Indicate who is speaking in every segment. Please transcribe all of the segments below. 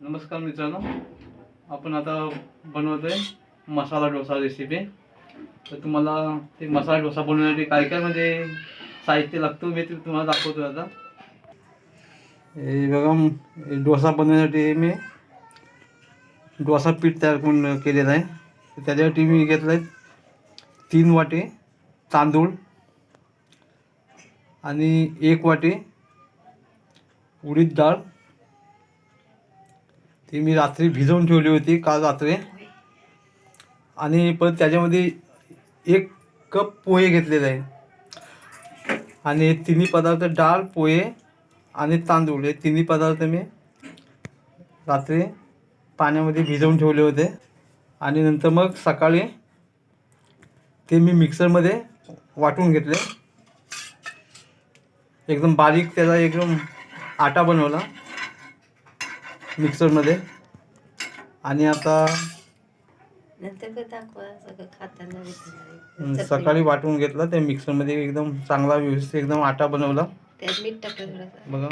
Speaker 1: नमस्कार मित्रांनो. आपण आता बनवतो आहे मसाला डोसा रेसिपी तर तुम्हाला ते मसाला डोसा बनवण्यासाठी काय काय म्हणजे साहित्य लागतं मी ते तुम्हाला दाखवतो आता. हे बघा डोसा बनवण्यासाठी मी डोसा पीठ तयार करून केलेलं आहे. त्याच्यासाठी मी घेतलं आहे तीन वाटे तांदूळ आणि एक वाटी उडीद डाळ ती मी रात्री भिजवून ठेवली होती काल रात्री. आणि परत त्याच्यामध्ये एक कप पोहे घेतलेले आहे. आणि तिन्ही पदार्थ डाळ पोहे आणि तांदूळ हे तिन्ही पदार्थ मी रात्री पाण्यामध्ये भिजवून ठेवले होते. आणि नंतर मग सकाळी ते मी मिक्सरमध्ये वाटून घेतले. एकदम बारीक त्याचा एकदम आटा बनवला. मिक्सरमध्ये. आणि आता. सकाळी वाटून घेतला त्या मिक्सरमध्ये एकदम चांगला व्यवस्थित एकदम आटा बनवला. बघा.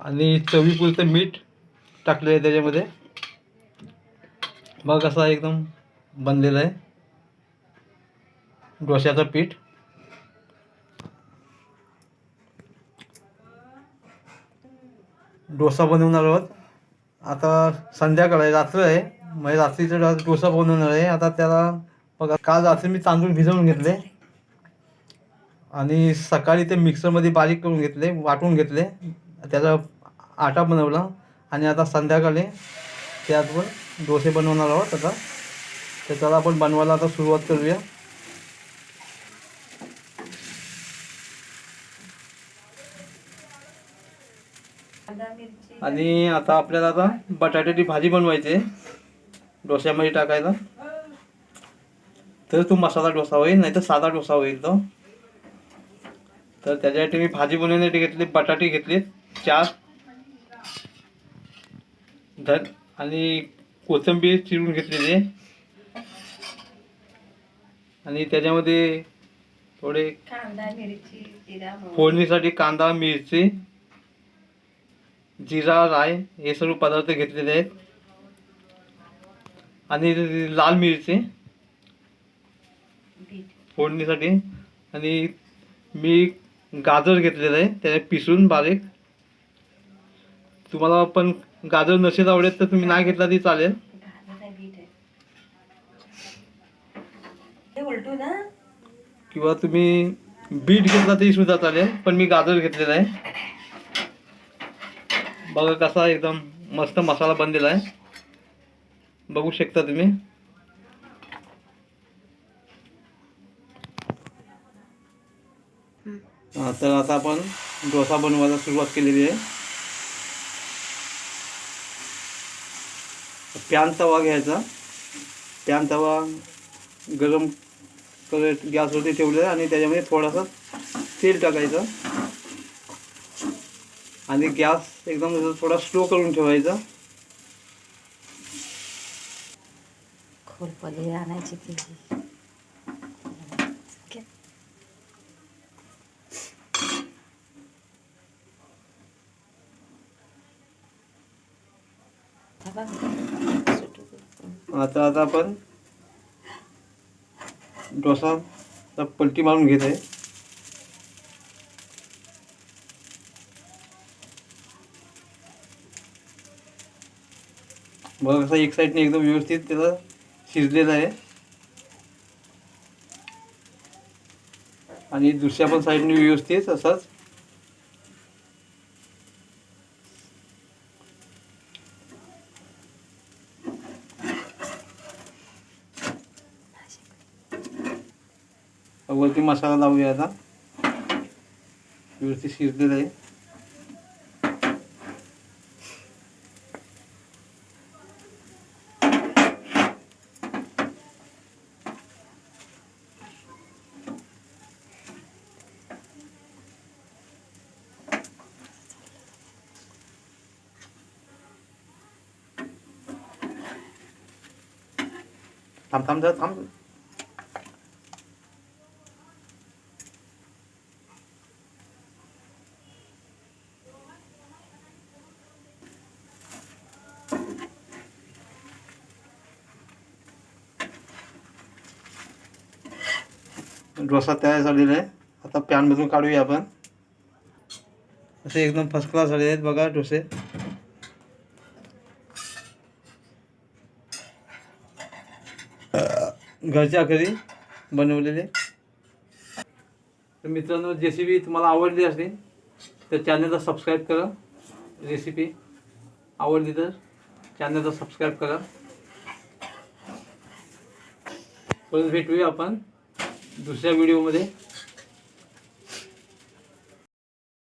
Speaker 1: आणि चवीपुरतं मीठ टाकलं आहे त्याच्यामध्ये. बघ कसा एकदम बनलेला आहे. डोश्याचं पीठ. डोसा बनवणार आहोत. आता संध्याकाळ आहे रात्र आहे. म्हणजे रात्रीचं डोसा बनवणार आहे. आता त्याला बघा काल रात्री मी तांदूळ भिजवून घेतले. आणि सकाळी ते मिक्सरमध्ये बारीक करून घेतले वाटून घेतले. त्याचा आटा बनवला. आणि आता संध्याकाळी त्यात पण डोसे बनवणार आहोत आता. तर त्याला आपण बनवायला आता सुरुवात करूया. आणि आता आपल्याला आता बटाट्याची भाजी बनवायची आहे डोश्यामध्ये टाकायला तर तो मसाला डोसा होईल नाही तर साधा डोसा होईल तो तर त्याच्यासाठी मी भाजी बनवण्यासाठी घेतली बटाटे घेतले चार धन आणि कोथिंबीर चिरून घेतलेली आहे. आणि त्याच्यामध्ये थोडे. फोडणीसाठी कांदा मिरची जिरा राय हे सर्व पदार्थ घेतलेले आहेत. आणि लाल मिरची. फोडणीसाठी. आणि मी गाजर घेतलेलं आहे त्याने पिसून बारीक. तुम्हाला पण गाजर नसेल आवडत तर तुम्ही नाही घेतला तरी चालेल. किंवा तुम्ही बीट घेतला तरी सुद्धा चालेल पण मी गाजर घेतलेला आहे. बघा कसा एकदम मस्त मसाला बनलेला आहे. बघू शकता तुम्ही. तर आता आपण डोसा बनवायला सुरुवात केलेली आहे. पॅन तवा घ्यायचा. पॅन तवा गरम करत गॅसवरती ठेवलेला आणि त्याच्यामध्ये थोडासा तेल टाकायचं. आणि गॅस एकदम थोडा स्लो करून ठेवायचा.
Speaker 2: खोलपली आणायची ती.
Speaker 1: आता आता आपण डोसा पलटी मारून घेत आहे बघा कसं एक साईडने एकदम व्यवस्थित त्याला शिजलेलं आहे. आणि दुसऱ्या पण साईडने व्यवस्थित असाच. वरती मसाला लावूया आता. व्यवस्थित शिजलेलं आहे. थांब थांब डोसा तयार झालेला आहे. आता पॅनमधून काढूया आपण. असे एकदम फर्स्ट क्लास झालेले आहेत बघा डोसे घरच्या घरी बनवलेले. तर मित्रांनो रेसिपी तुम्हाला आवडली असली तर चॅनलला सबस्क्राईब करा. रेसिपी आवडली तर चॅनलला सबस्क्राईब करा. परत भेटूया आपण दुसऱ्या व्हिडिओमध्ये